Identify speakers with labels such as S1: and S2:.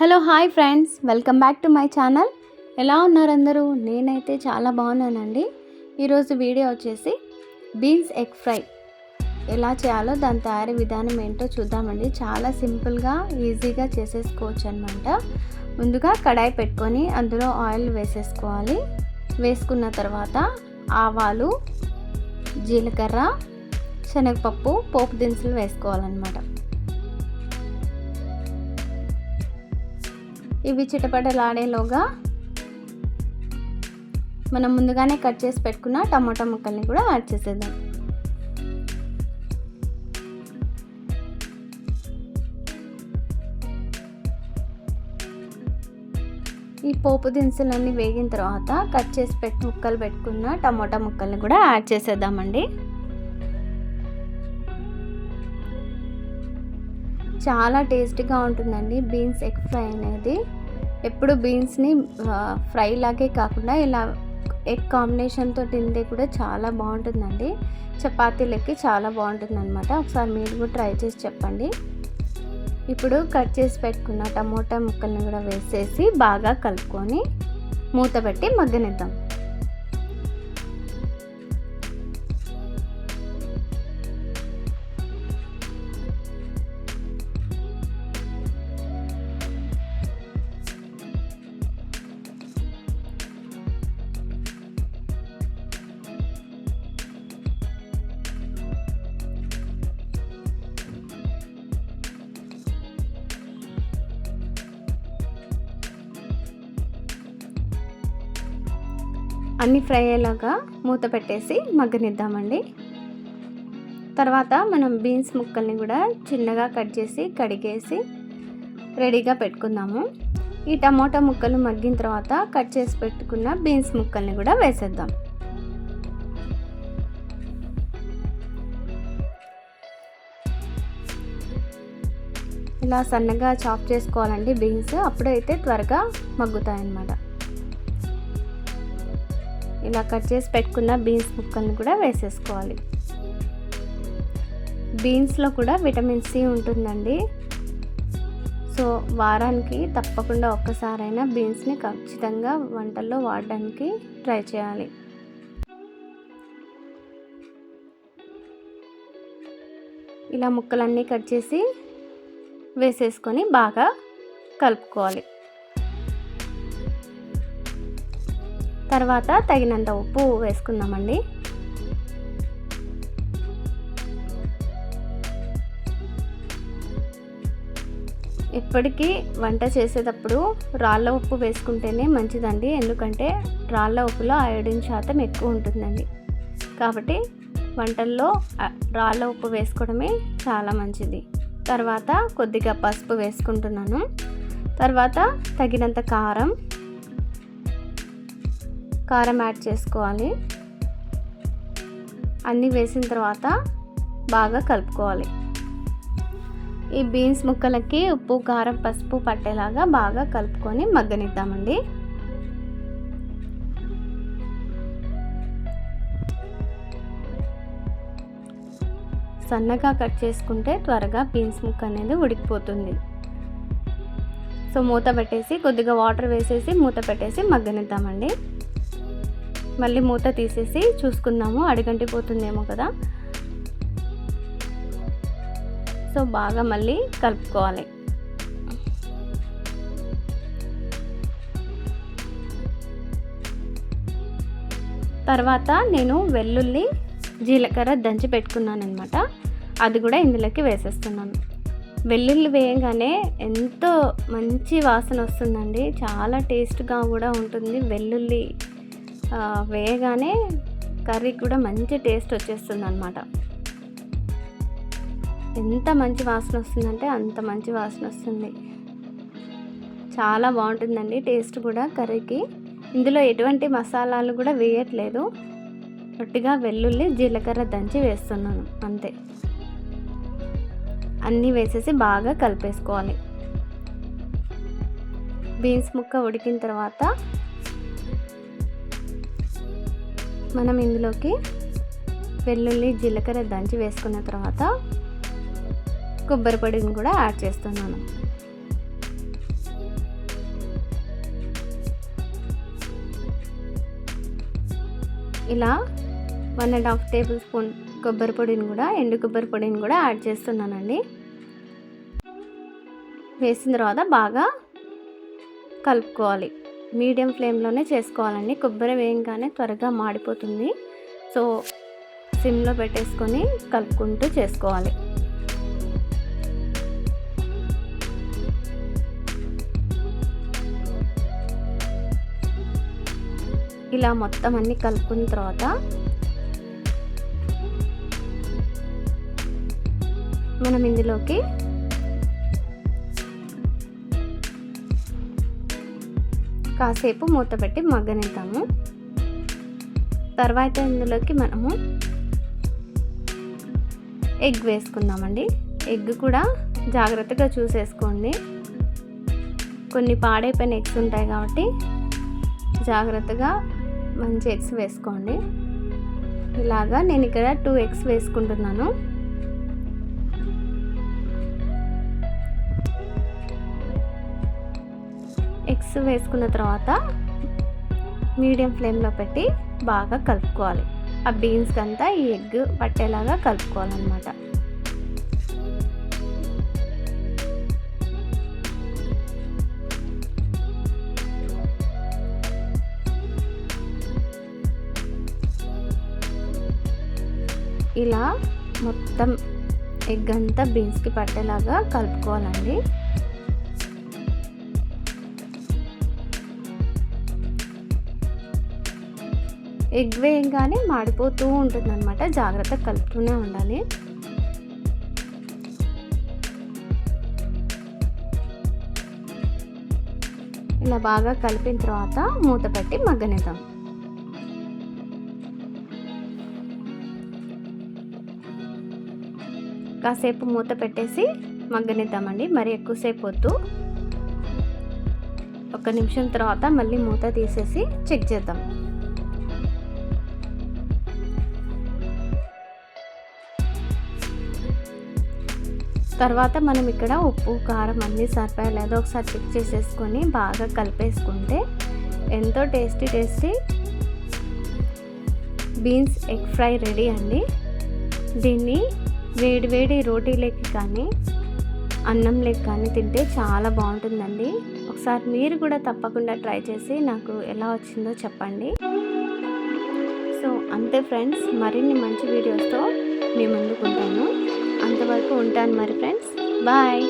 S1: Hello hi friends. Welcome back to my channel. ఎలా ఉన్నారు అందరూ? నేనైతే చాలా బాగున్నానండి. ఈరోజు వీడియో వచ్చేసి బీన్స్ ఎగ్ ఫ్రై. ఎలా చేయాలో దాని తయారీ విధానం ఏంటో చూద్దామండి. చాలా సింపుల్గా ఈజీగా చేసేసుకోవచ్చు అనమాట ముందుగా కడాయి పెట్టుకొని అందులో ఆయిల్ వేసేసుకోవాలి. వేసుకున్న తర్వాత ఆవాలు జీలకర్ర శనగపప్పు పోపు దినుసులు వేసుకోవాలన్నమాట. ఇవి చిటపటలాడేలోగా మనం ముందుగానే కట్ చేసి పెట్టుకున్న టమాటా ముక్కల్ని కూడా యాడ్ చేసేద్దాం. ఈ పోపు దినుసులన్నీ వేగిన తర్వాత కట్ చేసి పెట్టి ముక్కలు పెట్టుకున్న టమాటా ముక్కల్ని కూడా యాడ్ చేసేద్దామండి. చాలా టేస్టీగా ఉంటుందండి బీన్స్ ఎగ్ ఫ్రై అనేది. ఎప్పుడు బీన్స్ని ఫ్రై లాగే కాకుండా ఇలా ఎగ్ కాంబినేషన్తో తింటే కూడా చాలా బాగుంటుందండి. చపాతీలకి చాలా బాగుంటుంది అనమాట ఒకసారి మీరు కూడా ట్రై చేసి చెప్పండి. ఇప్పుడు కట్ చేసి పెట్టుకున్న టమోటా ముక్కల్ని కూడా వేసేసి బాగా కలుపుకొని మూత పెట్టి మగ్గనిద్దాం. అన్నీ ఫ్రై అయ్యేలాగా మూత పెట్టేసి మగ్గనిద్దామండి. తర్వాత మనం బీన్స్ ముక్కల్ని కూడా చిన్నగా కట్ చేసి కడిగేసి రెడీగా పెట్టుకుందాము. ఈ టమోటా ముక్కలు మగ్గిన తర్వాత కట్ చేసి పెట్టుకున్న బీన్స్ ముక్కల్ని కూడా వేసేద్దాం. ఇలా సన్నగా చాప్ చేసుకోవాలండి బీన్స్. అప్పుడైతే త్వరగా మగ్గుతాయన్నమాట. ఇలా కట్ చేసి పెట్టుకున్న బీన్స్ ముక్కలను కూడా వేసేసుకోవాలి. బీన్స్లో కూడా విటమిన్ సి ఉంటుందండి. సో వారానికి తప్పకుండా ఒక్కసారైనా బీన్స్ని ఖచ్చితంగా వంటల్లో వాడడానికి ట్రై చేయాలి. ఇలా ముక్కలన్నీ కట్ చేసి వేసేసుకొని బాగా కలుపుకోవాలి. తర్వాత తగినంత ఉప్పు వేసుకుందామండి. ఎప్పటికీ వంట చేసేటప్పుడు రాళ్ళ ఉప్పు వేసుకుంటేనే మంచిదండి. ఎందుకంటే రాళ్ళ ఉప్పులో అయోడిన్ శాతం ఎక్కువ ఉంటుందండి. కాబట్టి వంటల్లో రాళ్ళ ఉప్పు వేసుకోవడమే చాలా మంచిది. తర్వాత కొద్దిగా పసుపు వేసుకుంటున్నాను. తర్వాత తగినంత కారం కారం యాడ్ చేసుకోవాలి. అన్నీ వేసిన తర్వాత బాగా కలుపుకోవాలి. ఈ బీన్స్ ముక్కలకి ఉప్పు కారం పసుపు పట్టేలాగా బాగా కలుపుకొని మగ్గనిద్దామండి. సన్నగా కట్ చేసుకుంటే త్వరగా బీన్స్ ముక్క అనేది ఉడికిపోతుంది. సో మూత పెట్టేసి కొద్దిగా వాటర్ వేసేసి మూత పెట్టేసి మగ్గనిద్దామండి. మళ్ళీ మూత తీసేసి చూసుకుందాము. అడిగంటిపోతుందేమో కదా. సో బాగా మళ్ళీ కలుపుకోవాలి. తర్వాత నేను వెల్లుల్లి జీలకర్ర దంచి పెట్టుకున్నాను అనమాట అది కూడా ఇందులోకి వేసేస్తున్నాను. వెల్లుల్లి వేయగానే ఎంతో మంచి వాసన వస్తుందండి. చాలా టేస్ట్గా కూడా ఉంటుంది వెల్లుల్లి. వేయగానే కర్రీ కూడా మంచి టేస్ట్ వచ్చేస్తుంది అనమాట ఎంత మంచి వాసన వస్తుందంటే అంత మంచి వాసన వస్తుంది. చాలా బాగుంటుందండి టేస్ట్ కూడా కర్రీకి. ఇందులో ఎటువంటి మసాలాలు కూడా వేయట్లేదు. ఒట్టిగా వెల్లుల్లి జీలకర్ర దంచి వేస్తున్నాను అంతే. అన్నీ వేసేసి బాగా కలిపేసుకోవాలి. బీన్స్ ముక్క ఉడికిన తర్వాత మనం ఇందులోకి వెల్లుల్లి జీలకర్ర దంచి వేసుకున్న తర్వాత కొబ్బరి పొడిని కూడా యాడ్ చేస్తున్నాను. ఇలా one and half tablespoon కొబ్బరి పొడిని కూడా ఎండు కొబ్బరి పొడిని కూడా యాడ్ చేస్తున్నానండి. వేసిన తర్వాత బాగా కలుపుకోవాలి. మీడియం ఫ్లేమ్లోనే చేసుకోవాలండి. కొబ్బరి వేయంగానే త్వరగా మాడిపోతుంది. సో సిమ్లో పెట్టేసుకొని కలుపుకుంటూ చేసుకోవాలి. ఇలా మొత్తం అన్ని కలుపుకున్న తర్వాత మనం ఇందులోకి కాసేపు మూత పెట్టి మగ్గనిద్దాము. తర్వాత ఇందులోకి మనము ఎగ్ వేసుకుందామండి. ఎగ్ కూడా జాగ్రత్తగా చూసేసుకోండి. కొన్ని పాడైపోయిన ఎగ్స్ ఉంటాయి కాబట్టి జాగ్రత్తగా మంచి ఎగ్స్ వేసుకోండి. ఇలాగా నేను ఇక్కడ టూ ఎగ్స్ వేసుకుంటున్నాను. ఎగ్స్ వేసుకున్న తర్వాత మీడియం ఫ్లేమ్లో పెట్టి బాగా కలుపుకోవాలి. ఆ బీన్స్కి అంతా ఈ ఎగ్ పట్టేలాగా కలుపుకోవాలన్నమాట. ఇలా మొత్తం ఎగ్ అంతా బీన్స్కి పట్టేలాగా కలుపుకోవాలండి. ఎగ్ వేయంగానే మాడిపోతూ ఉంటుంది అనమాట జాగ్రత్తగా కలుపుతూనే ఉండాలి. ఇలా బాగా కలిపిన తర్వాత మూత పెట్టి మగ్గనిద్దాం. కాసేపు మూత పెట్టేసి మగ్గనిద్దామండి. మరి ఎక్కువసేపు వద్దు. ఒక నిమిషం తర్వాత మళ్ళీ మూత తీసేసి చెక్ చేద్దాం. తర్వాత మనం ఇక్కడ ఉప్పు కారం అన్నీ సరిపోయా లేదో ఒకసారి చెక్ చేసేసుకొని బాగా కలిపేసుకుంటే ఎంతో tasty tasty beans egg fry ready అండి. దీన్ని వేడివేడి రోటీ లెక్క కానీ అన్నంలోకి కానీ తింటే చాలా బాగుంటుందండి. ఒకసారి మీరు కూడా తప్పకుండా ట్రై చేసి నాకు ఎలా వచ్చిందో చెప్పండి. సో అంతే ఫ్రెండ్స్ మరిన్ని మంచి వీడియోస్తో మీ ముందుకుంటాను అంతవరకు ఉంటాను మరి ఫ్రెండ్స్. బాయ్.